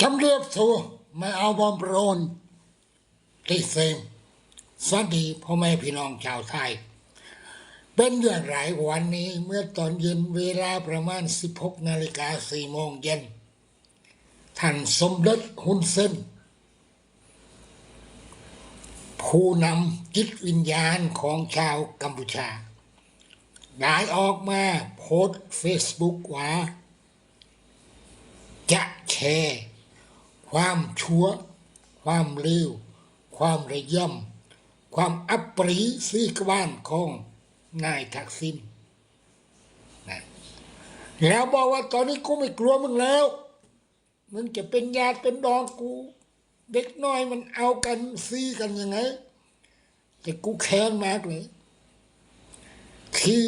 จำเรียบสู่ไม่เอาบอมโรนติเซมสวัสดีพ่อแม่พี่น้องชาวไทย เป็นอย่างไรวันนี้เมื่อตอนเย็นเวลาประมาณ 16นาฬิกา4โมงเย็น ท่านสมเด็จฮุนเซนผู้นำจิตวิญญาณของชาวกัมพูชาได้ออกมาโพสเฟซบุ๊กว่า จะแชร์ ความชั่ว ความเลว ความระยำความอัปรีซีกบ้านของนายทักษิณนะแล้วบอกว่าตอนนี้กูไม่กลัวมึงแล้ว มึงจะเป็นญาติเป็นดองกู เด็กน้อยมันเอากันซีกันยังไง แต่กูแค้นมากเลยที่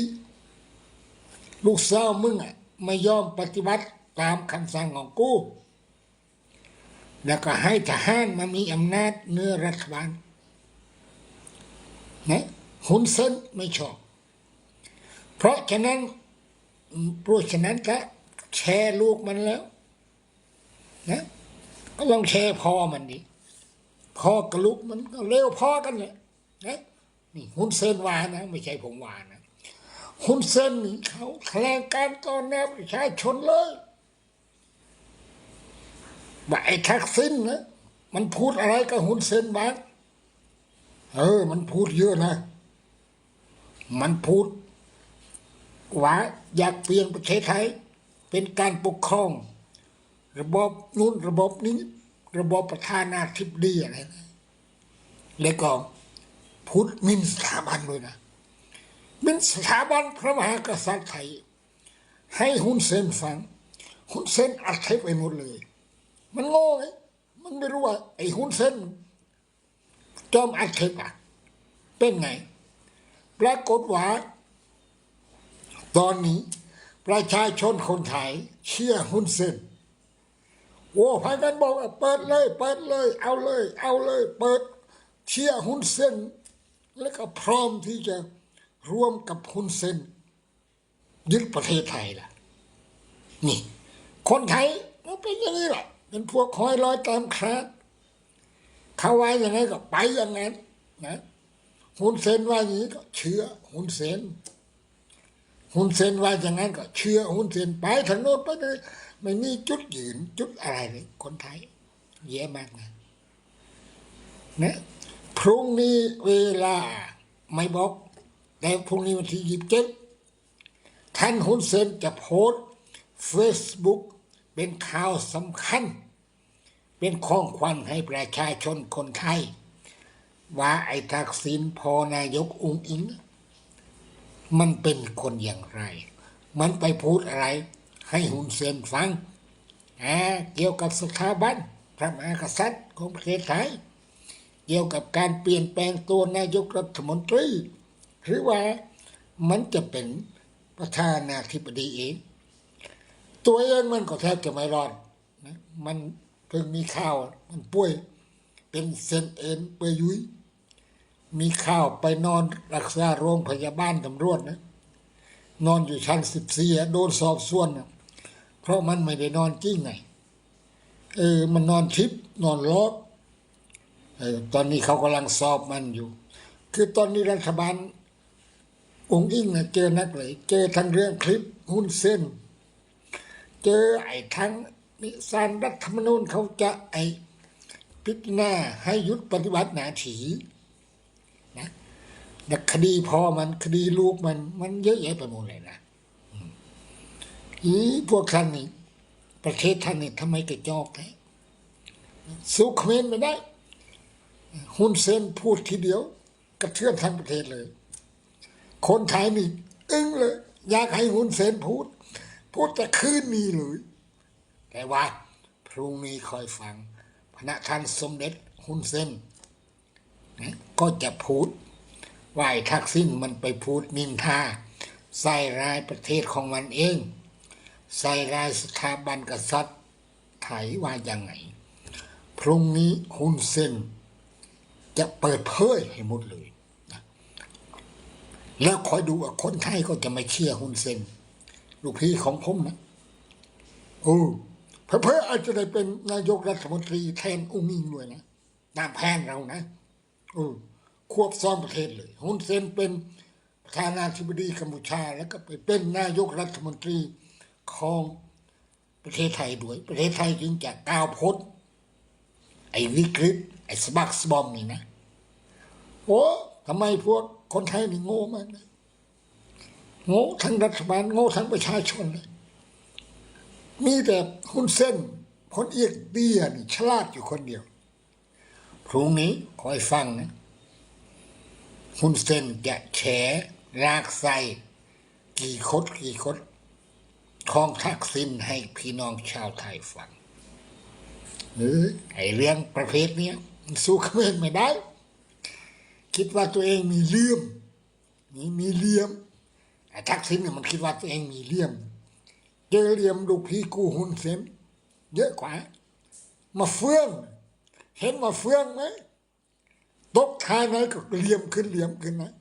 ลูกสาวมึงอะไม่ยอมปฏิบัติตามคำสั่งของกู แล้วก็ให้ทหารมามีอำนาจเหนือรัฐบาลนะหุนเซนไม่ชอบ เพราะฉะนั้นเพราะฉะนั้นก็แชร์ลูกมันแล้วนะก็ลองแชร์พ่อมันดิพ่อกับลูกมันก็เร็วพ่อกันเลยนะนี่หุนเซนวานะ ไม่ใช่ผมวานะฮุนเซนนี่เขาแถลงการตอนแนบประชาชนเลย ว่าไอ้ทักษิณนะมันพูดอะไรกับฮุนเซนบ้างเออ มันพูดเยอะนะ มันพูดว่าอยากเปลี่ยนประเทศไทย เป็นการปกครอง ระบบนู้นระบบนี้ ระบบประธานาธิบดีอะไรนะแล้วก็พูดมินสถาบันด้วยนะเป็นสถาบันพระมหากษัตริย์ไทย ให้ฮุนเซนฟังฮุนเซนอัดเทปไปหมดเลย มันโง่ไงมันไม่รู้ว่า ไอ้ฮุนเซนจอมอัดเทปอะเป็นไงปรากฏว่า ตอนนี้ ประชาชนคนไทยเชื่อฮุนเซนโอ้พากันบอกว่าเปิดเลย เปิดเลย เอาเลย เอาเลย เปิดเชื่อฮุนเซนแล้วก็พร้อมที่จะร่วมกับฮุนเซนยึดประเทศไทยล่ะ นี่ คนไทยก็เป็นอย่างนี้แหละ เป็นพวกคอยลอยตามคราดเขาว่าอย่างไงก็ไปอย่างนั้นนะฮุนเซนว่าอย่างนี้ก็เชื่อฮุนเซนฮุนเซนว่าอย่างนั้นก็เชื่อฮุนเซนไปทางโน้นไปเลยไม่มีจุดยืนจุดอะไรเลยคนไทยแย่มากนะนะพรุ่งนี้เวลาไม่บอกแต่พรุ่งนี้วันที่ยี่สิบเจ็ดท่านฮุนเซนจะโพสเฟซบุ๊ก เป็นข่าวสำคัญ เป็นของขวัญให้ประชาชนคนไทย ว่าไอ้ทักษิณพอนายกอุงอิง มันเป็นคนอย่างไร มันไปพูดอะไร ให้ฮุนเซนฟังอ่าเกี่ยวกับสถาบันพระมหากษัตริย์ของประเทศไทย เกี่ยวกับการเปลี่ยนแปลงตัวนายกรัฐมนตรี หรือว่ามันจะเป็นประธานาธิบดีเอง ตัวเองมันก็แทบจะไม่รอดนะมันเพิ่งมีข่าว มันป่วยเป็นเซนเอ็นเปยยุยมีข่าวไปนอนรักษาโรงพยาบาลตำรวจนะนอนอยู่ชั้นสิบสี่โดนสอบสวนนะเพราะมันไม่ได้นอนจริงไงเออมันนอนทิพนอนรถเออตอนนี้เขากำลังสอบมันอยู่ คือตอนนี้รัฐบาลองค์อิงนะเจอนักเลย เจอทั้งเรื่องคลิปหุ้นเส้น เจอไอ้ทั้งนิสานรัฐธรรมนูญเขาจะไอ้พิจารณาให้ยุดปฏิบัติหนาที่นะแต่คดีพอมันคดีลูกมัน มันเยอะแยะไปหมดเลยนะอีพวกท่านนี่ประเทศท่านนี่ทำไมกระจอกแท้สู้เขมรไม่ได้หุ้นเส้นพูดทีเดียวกระเทือนทั้งประเทศเลย คนไทยนี่ อึ้งเลย อยากให้หุ้นเส้นพูด พูดแต่คืนนี้เลย แต่ว่า พรุ่งนี้คอยฟังพระท่านสมเด็จหุ้นเส้นก็จะพูดว่าไอ้ทักษิณมันไปพูดนินทาใส่ร้ายประเทศของมันเอง ใส่ร้ายสถาบันกษัตริย์ไทยว่ายังไง พรุ่งนี้หุ้นเส้นจะเปิดเผยให้หมดเลย แล้วคอยดูว่าคนไทยก็จะไม่เชื่อฮุนเซน ลูกพี่ของผมนะโอ้พเพื่อๆอาจจะได้เป็นนายกรัฐมนตรีแทนอุ้งอิงด้วยนะตามแผนเรานะเออควบซ้อมประเทศเลยฮุนเซนเป็นประธานาธิบดีกัมพูชา แล้วก็ไปเป็นนายกรัฐมนตรีของประเทศไทยด้วย ประเทศไทยจึงจะก้าวพ้นไอ้วิกฤตไอ้สบักสบอมนี่นะโอ้ทำไมพวกคนไทยนี่โง่มากนะ โง่ทั้งรัฐบาลโง่ทั้งประชาชนเลยมีแต่ฮุนเส้นพลเอกเบี้ยนี่ฉลาดอยู่คนเดียว พรุ่งนี้คอยฟังนะฮุนเส้นจะแฉลากไส้กี่คดกี่คดของทักษิณให้พี่น้องชาวไทยฟังเออไอเรื่องประเภทเนี้ยมันสู้เขมรไม่ได้ คิดว่าตัวเองมีเลี่ยมนี่มีเลี่ยม ทักษิณเนี่ยมันคิดว่าตัวเองมีเลี่ยม เจอเลี่ยมลูกพี่กูหุ่นเซนเยอะกว่า มาเฟื่อง เห็นมาเฟื่องไหมตกทายไหนก็เลี่ยมขึ้นเลี่ยมขึ้นนะ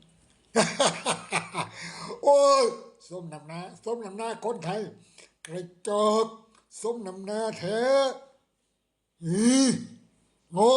โอ้ยส้มนำหน้าส้มนำหน้าคนไทยกระจอกส้มนำหน้าแท้อีโง่